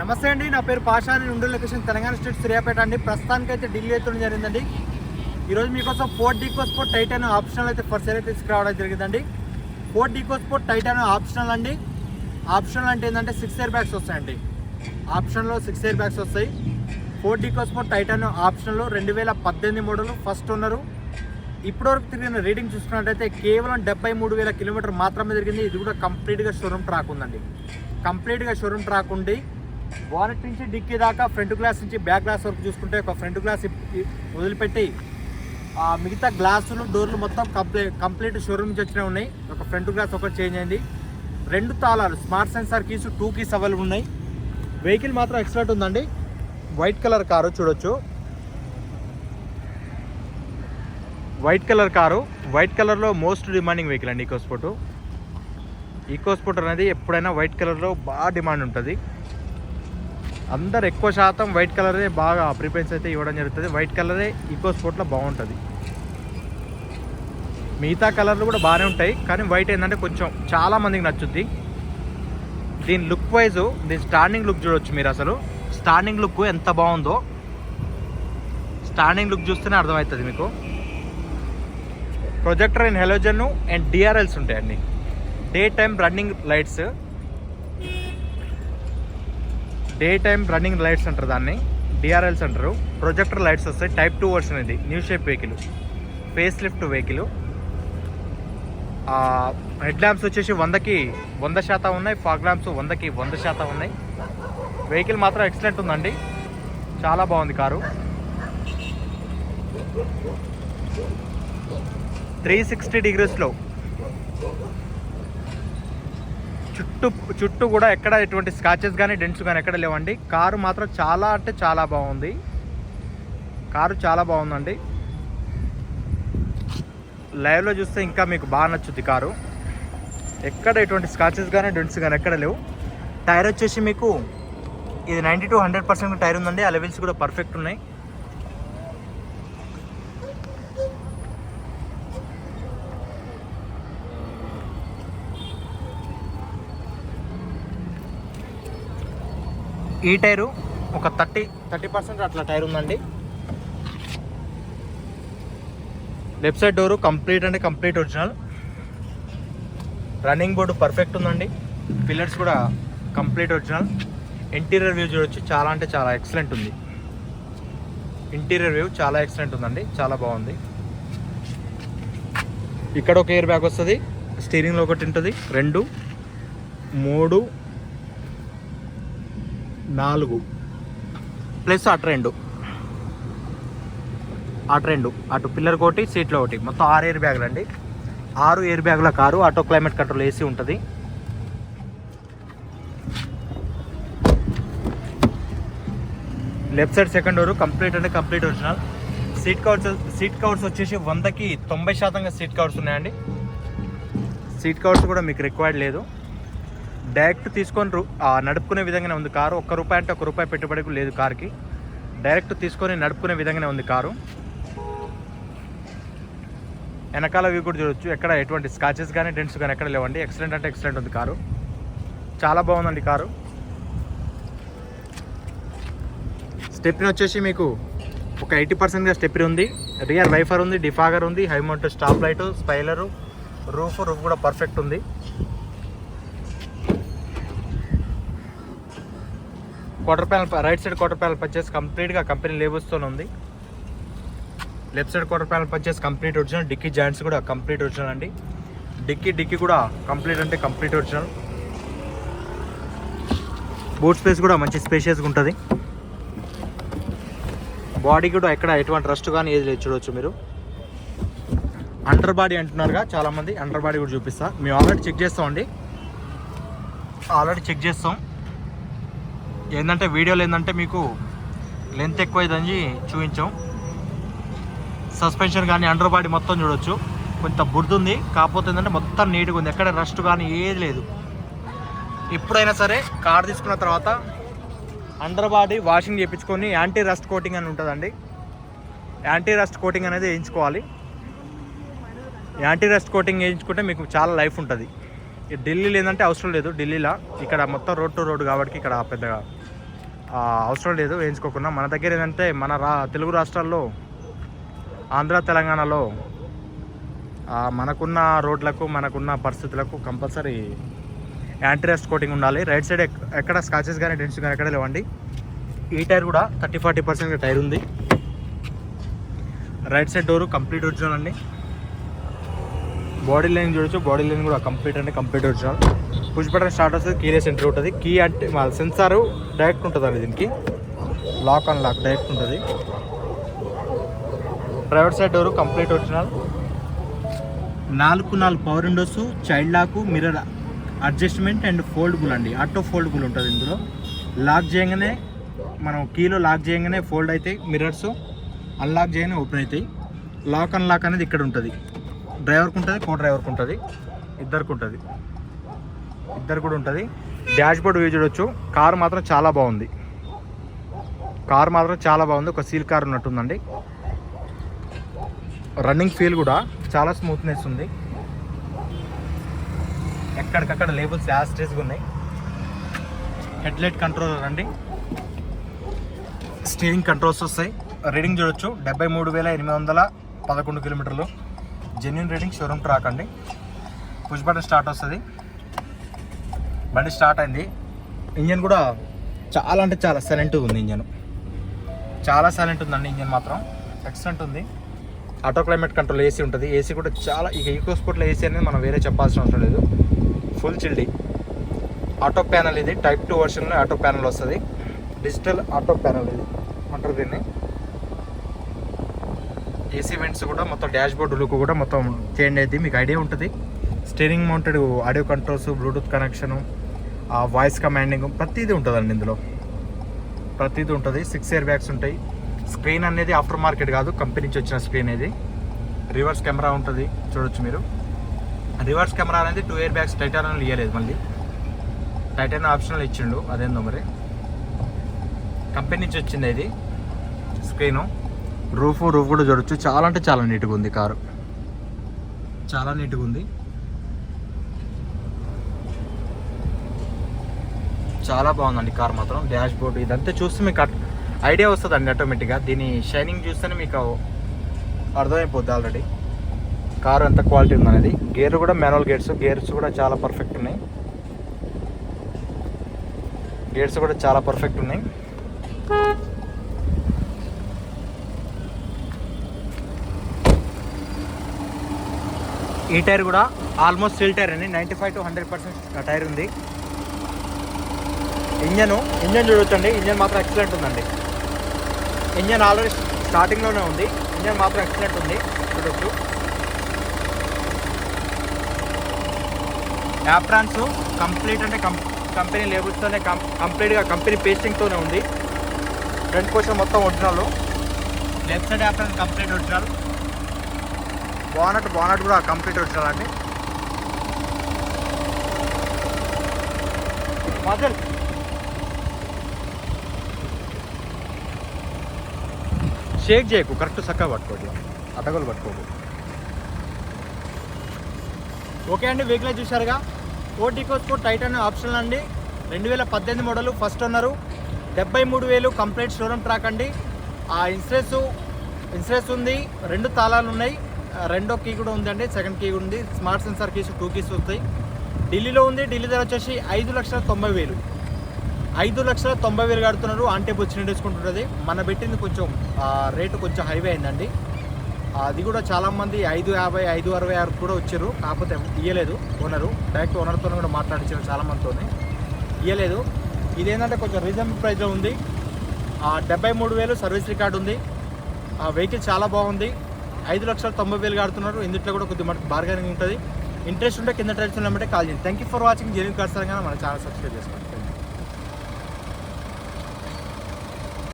నమస్తే అండి నా పేరు పాషా నేను ఉండే లొకేషన్ తెలంగాణ స్టేట్ సూర్యాపేట అండి. ప్రస్తుతానికి అయితే ఢిల్లీ అయితే జరిగిందండి. ఈరోజు మీకోసం ఫోర్ డీకో టైటాన్ ఆప్షనల్ అయితే ఫస్ట్ అయితే తీసుకురావడం జరిగిందండి. ఫోర్ డీకో టైటాన్ ఆప్షనల్ అండి. ఆప్షనల్ అంటే ఏంటంటే సిక్స్ ఇయర్ బ్యాగ్స్ వస్తాయండి. ఆప్షన్లో సిక్స్ ఇయర్ బ్యాగ్స్ వస్తాయి. ఫోర్ డీకో టైటాన్ ఆప్షన్లో రెండు వేల పద్దెనిమిది మోడల్ ఫస్ట్ ఉన్నారు. ఇప్పటివరకు తిరిగిన రీడింగ్ చూసుకున్నట్టయితే కేవలం డెబ్బై మూడు వేల కిలోమీటర్ మాత్రమే తిరిగింది ఇది కూడా కంప్లీట్గా షోరూమ్ ట్రాక్ ఉందండి. కంప్లీట్గా షోరూమ్ ట్రాక్ ఉండి బానెట్ నుంచి డిక్కీ దాకా ఫ్రంట్ గ్లాస్ నుంచి బ్యాక్ గ్లాస్ వరకు చూసుకుంటే ఒక ఫ్రంట్ గ్లాస్ వదిలిపెట్టి ఆ మిగతా గ్లాసులు డోర్లు మొత్తం కంప్లీట్ కంప్లీట్ షోరూమ్ నుంచి వచ్చినవి ఉన్నాయి. ఒక ఫ్రంట్ గ్లాస్ ఒకటి చేంజ్ అయింది. రెండు తాళాలు smart sensor keys two keys available ఉన్నాయి. వెహికల్ మాత్రం ఎక్సలెంట్ ఉందండి. వైట్ కలర్ కారు చూడొచ్చు. White colour car. వైట్ కలర్లో మోస్ట్ డిమాండింగ్ వెహికల్ అండి ఈకోస్పోర్టు ఈకోస్పోర్ట్ అనేది ఎప్పుడైనా వైట్ కలర్లో బాగా డిమాండ్ ఉంటుంది. అందరు ఎక్కువ శాతం వైట్ కలరే బాగా ప్రిఫరెన్స్ అయితే ఇవ్వడం జరుగుతుంది. వైట్ కలరే ఈకో స్పోర్ట్లో బాగుంటుంది. మిగతా కలర్లు కూడా బాగానే ఉంటాయి. కానీ వైట్ ఏంటంటే కొంచెం చాలా మందికి నచ్చుద్ది. దీని లుక్ వైజ్ దీని స్టాండింగ్ లుక్ చూడొచ్చు మీరు అసలు. స్టాండింగ్ లుక్ ఎంత బాగుందో. స్టాండింగ్ లుక్ చూస్తేనే అర్థమవుతుంది మీకు. Projector and halogen and DRLs ఉంటాయండి day time running lights day time running lights అంటారు దాన్ని. డిఆర్ఎల్స్ అంటారు. ప్రొజెక్టర్ లైట్స్ వస్తాయి. టైప్ టూ వర్షన్ ఇది. New shape vehicle face lift vehicle head lamps వచ్చేసి వందకి వంద శాతం ఉన్నాయి. ఫాగ్ ల్యాంప్స్ వందకి వంద శాతం ఉన్నాయి. వెహికల్ మాత్రం ఎక్సలెంట్ ఉందండి. చాలా బాగుంది కారు. త్రీ సిక్స్టీ డిగ్రీస్లో చుట్టూ చుట్టూ కూడా ఎక్కడ ఎటువంటి స్కాచెస్ కానీ డెంట్స్ కానీ ఎక్కడ లేవండి. కారు మాత్రం చాలా అంటే చాలా బాగుంది. కారు చాలా బాగుందండి. లైవ్లో చూస్తే ఇంకా మీకు బాగా నచ్చుద్ది కారు. ఎక్కడ ఎటువంటి స్కాచెస్ కానీ డెంట్స్ కానీ ఎక్కడ లేవు. టైర్ వచ్చేసి మీకు ఇది ninety to hundred percent tyre ఉందండి. ఆ లెవెల్స్ కూడా పర్ఫెక్ట్ ఉన్నాయి. ఈ టైరు ఒక థర్టీ థర్టీ పర్సెంట్ అట్లా టైర్ ఉందండి. లెఫ్ట్ సైడ్ డోరు కంప్లీట్ అంటే complete original. Running board perfect ఉందండి. పిల్లర్స్ కూడా కంప్లీట్ ఒరిజినల్. ఇంటీరియర్ వ్యూ చూడొచ్చు చాలా అంటే చాలా ఎక్సలెంట్ ఉంది. ఇంటీరియర్ వ్యూ చాలా ఎక్సలెంట్ ఉందండి చాలా బాగుంది. ఇక్కడ ఒక ఎయిర్ బ్యాగ్ వస్తుంది స్టీరింగ్లో ఒకటి ఉంటుంది రెండు మూడు నాలుగు. ప్లస్ అటు రెండు. అటు రెండు. అటు పిల్లర్ ఒకటి సీట్లో ఒకటి. మొత్తం ఆరు ఎయిర్ బ్యాగులు అండి. ఆరు air బ్యాగుల car auto climate control AC ఉంటుంది. Left side second door complete అంటే complete original. Seat covers seat covers వచ్చేసి వందకి తొంభై శాతంగా సీట్ కవర్స్ ఉన్నాయండి. సీట్ కవర్స్ కూడా మీకు రిక్వైర్డ్ లేదు. డైరెక్ట్ తీసుకొని నడుపుకునే విధంగానే ఉంది కారు. ఒక్క రూపాయి అంటే ఒక రూపాయి పెట్టుబడి లేదు కార్కి. డైరెక్ట్ తీసుకొని నడుపుకునే విధంగానే ఉంది కారు. వెనకాల వ్యూ కూడా చూడొచ్చు. ఎక్కడ ఎటువంటి స్కాచెస్ కానీ డెంట్స్ కానీ ఎక్కడ లేవండి. ఎక్సలెంట్ అంటే ఎక్సలెంట్ ఉంది కారు. చాలా బాగుందండి కారు. స్టెప్ని వచ్చేసి మీకు ఒక ఎయిటీ పర్సెంట్గా స్టెప్ని ఉంది. రియర్ వైఫర్ ఉంది డిఫాగర్ ఉంది high mount stop light spoiler roof roof కూడా పర్ఫెక్ట్ ఉంది. Quarter panel right side quarter panel purchase కంప్లీట్గా కంపెనీ లేబుల్స్తో ఉంది. Left side quarter panel purchase complete original dicky joints కూడా కంప్లీట్ ఒరిజినల్ అండి. డిక్కీ డిక్కీ కూడా కంప్లీట్ అంటే కంప్లీట్ ఒరిజినల్ బూట్ స్పేస్ కూడా మంచి స్పేషియస్గా ఉంటుంది. బాడీ కూడా ఎక్కడ ఎటువంటి రస్ట్ కానీ ఏది లేదు చూడవచ్చు మీరు. అండర్ బాడీ అంటున్నారుగా చాలామంది. అండర్ బాడీ కూడా చూపిస్తా. మేము ఆల్రెడీ చెక్ చేస్తామండి. ఆల్రెడీ చెక్ చేస్తాం. ఏంటంటే వీడియోలో ఏంటంటే మీకు లెంత్ ఎక్కువ అయిందని చూపించాం. సస్పెన్షన్ కానీ అండర్ బాడీ మొత్తం చూడొచ్చు. కొంత బుర్దుంది కాకపోతే ఏంటంటే మొత్తం నీట్గా ఉంది. ఎక్కడ రస్ట్ కానీ ఏది లేదు. ఎప్పుడైనా సరే కార్ తీసుకున్న తర్వాత అండర్ బాడీ వాషింగ్ చేయించుకొని యాంటీ రస్ట్ కోటింగ్ అని ఉంటుందండి. యాంటీ రస్ట్ కోటింగ్ అనేది వేయించుకోవాలి. యాంటీ రస్ట్ కోటింగ్ వేయించుకుంటే మీకు చాలా లైఫ్ ఉంటుంది. ఢిల్లీలో ఏంటంటే అవసరం లేదు ఢిల్లీలో. ఇక్కడ మొత్తం రోడ్ టు రోడ్ కాబట్టి ఇక్కడ పెద్దగా అవసరం లేదు వేయించుకోకుండా. మన దగ్గర ఏంటంటే మన రా తెలుగు రాష్ట్రాల్లో ఆంధ్ర తెలంగాణలో మనకున్న రోడ్లకు మనకున్న పరిస్థితులకు కంపల్సరీ యాంటీ రెస్ట్ కోటింగ్ ఉండాలి. రైట్ సైడ్ ఎక్కడ స్కాచెస్ కానీ డెన్స్ కానీ ఎక్కడ లేవండి. ఈ టైర్ కూడా థర్టీ ఫార్టీ పర్సెంట్ టైర్ ఉంది. Right side door complete original అండి. బాడీ లైన్ చూడొచ్చు. బాడీ లైన్ కూడా కంప్లీట్ అంటే complete original. Push button start వస్తుంది కీలే సెంటర్ ఉంటుంది. కీ అంటే మా సెన్సార్ డైరెక్ట్ ఉంటుంది అండి దీనికి. లాక్ అండ్ లాక్ డైరెక్ట్ ఉంటుంది. Driver side door complete original నాలుగు నాలుగు power windows child lock mirror adjustment and foldable అండి. ఆటో ఫోల్డబుల్ ఉంటుంది ఇందులో. లాక్ చేయగానే మనం కీలో లాక్ చేయగానే ఫోల్డ్ అవుతాయి మిర్రర్స్ అన్లాక్ చేయగానే ఓపెన్ అవుతాయి లాక్ అన్లాక్ అనేది ఇక్కడ ఉంటుంది. డ్రైవర్కి ఉంటుంది కో డ్రైవర్కి ఉంటుంది ఇద్దరికి ఉంటుంది ఇద్దరు కూడా ఉంటుంది. డాష్ బోర్డ్ వ్యూ చూడొచ్చు. కార్ మాత్రం చాలా బాగుంది. కార్ మాత్రం చాలా బాగుంది. ఒక సీల్ కార్ ఉన్నట్టుందండి. రన్నింగ్ ఫీల్ కూడా చాలా స్మూత్నెస్ ఉంది. ఎక్కడికక్కడ లేబుల్స్ యాస్టేజ్గా ఉన్నాయి. హెడ్లైట్ కంట్రోలర్ అండి. స్టీరింగ్ కంట్రోల్స్ వస్తాయి. రీడింగ్ చూడొచ్చు. డెబ్బై మూడు వేల ఎనిమిది వందల పదకొండు కిలోమీటర్లు. జెన్యున్ రేటింగ్ షోరూమ్ ట్రాక్ అండి పుష్ బటన్ స్టార్ట్ వస్తుంది. బండి స్టార్ట్ అయింది. ఇంజన్ కూడా చాలా అంటే చాలా సైలెంట్గా ఉంది ఇంజన్. చాలా సైలెంట్ ఉందండి ఇంజన్ మాత్రం. ఎక్సలెంట్ ఉంది. ఆటో క్లైమేట్ కంట్రోల్ ఏసీ ఉంటుంది. ఏసీ కూడా చాలా ఇక ఈకో స్పోర్ట్లో ఏసీ అనేది మనం వేరే చెప్పాల్సిన అవసరం లేదు. ఫుల్ చిల్డీ ఆటో ప్యానల్ ఇది. టైప్ టూ వర్షన్లో ఆటో ప్యానల్ వస్తుంది. డిజిటల్ ఆటో ప్యానల్ ఇది. అంటారు దీన్ని? ఏసీ వెంట్స్ కూడా మొత్తం డాష్ బోర్డ్ లుక్ కూడా మొత్తం చేంజ్ అయింది మీకు ఐడియా ఉంటుంది. Steering mounted audio controls Bluetooth connection voice commanding ప్రతిదీ ఉంటుందండి ఇందులో. ప్రతిదీ ఉంటుంది. సిక్స్ ఇయర్ బ్యాగ్స్ ఉంటాయి. స్క్రీన్ అనేది ఆఫ్టర్ మార్కెట్ కాదు. కంపెనీ నుంచి వచ్చిన స్క్రీన్ ఇది. రివర్స్ కెమెరా ఉంటుంది. చూడొచ్చు మీరు. రివర్స్ కెమెరా అనేది టూ ఇయర్ బ్యాగ్స్ టైటాన్ ఇవ్వలేదు మళ్ళీ. టైటాన్ ఆప్షనల్ ఇచ్చిండు. అదేందో మరి. కంపెనీ నుంచి వచ్చింది ఇది. స్క్రీను రూఫ్ రూఫ్ కూడా చూడొచ్చు. చాలా అంటే చాలా నీట్గా ఉంది కారు. చాలా నీట్గా ఉంది. చాలా బాగుందండి కార్ మాత్రం. డాష్ బోర్డు ఇదంతా చూస్తే మీకు అట్- ఐడియా వస్తుందండి ఆటోమేటిక్గా. దీని షైనింగ్ చూస్తేనే మీకు అర్థమైపోద్ది ఆల్రెడీ. కారు ఎంత క్వాలిటీ ఉందనేది. గేర్ కూడా మాన్యువల్ గేర్స్. గేర్స్ కూడా చాలా పర్ఫెక్ట్ ఉన్నాయి. గేర్స్ కూడా చాలా పర్ఫెక్ట్ ఉన్నాయి. ఈ టైర్ కూడా ఆల్మోస్ట్ సిల్ టైర్ అండి. Ninety five to hundred percent tyre ఉంది. ఇంజన్ ఇంజన్ చూడొచ్చండి. ఇంజన్ మాత్రం ఎక్సలెంట్ ఉందండి. ఇంజన్ ఆల్రెడీ స్టార్టింగ్లోనే ఉంది. ఇంజన్ మాత్రం ఎక్సలెంట్ ఉంది. చూడొచ్చు. యాప్రాన్స్ కంప్లీట్ అంటే కంపెనీ లేబుల్స్తోనే కం కంప్లీట్గా కంపెనీ పేస్టింగ్తోనే ఉంది. ఫ్రంట్ పోర్షన్ మొత్తం original left side aprons complete original bonnet bonnet కూడా కంప్లీట్ మాజల్ షేక్ చేయకు కరెక్ట్ చక్కగా పట్టుకోండి అటగలు పట్టుకోకు. ఓకే అండి వెహికల్ చూశారుగా. ఈకోస్పోర్ట్ టైటాన్ ఆప్షన్ అండి. రెండు వేల పద్దెనిమిది మోడల్ ఫస్ట్ ఉన్నారు డెబ్బై మూడు వేలు కంప్లీట్ షోరూమ్ ట్రాక్ అండి. ఆ ఇన్సూరెన్స్ ఇన్సూరెన్స్ ఉంది రెండు తాళాలు ఉన్నాయి. రెండో కీ కూడా ఉందండి సెకండ్ కీ కూడా ఉంది. Smart sensor keys two keys వస్తాయి. ఢిల్లీలో ఉంది ఢిల్లీ ధర వచ్చేసి ఐదు లక్షల తొంభై వేలు. ఐదు లక్షల తొంభై వేలు కడుతున్నారు అంటే బొచ్చిన తీసుకుంటుంటుంది మన పెట్టింది కొంచెం రేటు కొంచెం హైవే అయిందండి. అది కూడా చాలామంది ఐదు యాభై ఐదు అరవై ఆరు కూడా వచ్చారు. కాకపోతే ఇయ్యలేదు ఓనరు. డైరెక్ట్ ఓనర్తో కూడా మాట్లాడించారు చాలామందితో ఇయ్యలేదు. ఇదేంటంటే కొంచెం రీజనబుల్ ప్రైస్లో ఉంది. డెబ్బై మూడు వేలు సర్వీస్ రికార్డు ఉంది. ఆ వెహికల్ చాలా బాగుంది. ఐదు లక్షల తొంభై వేలు కడుతున్నారు. ఇందులో కూడా కొద్దిగా మనకు బార్గెనింగ్ ఉంటుంది. ఇంట్రెస్ట్ ఉంటే కింద టైప్స్ ఉన్నట్టే కాల్ చేయండి. Thank you for watching genuine cars మన ఛానల్ సబ్స్క్రైబ్ చేసుకోండి.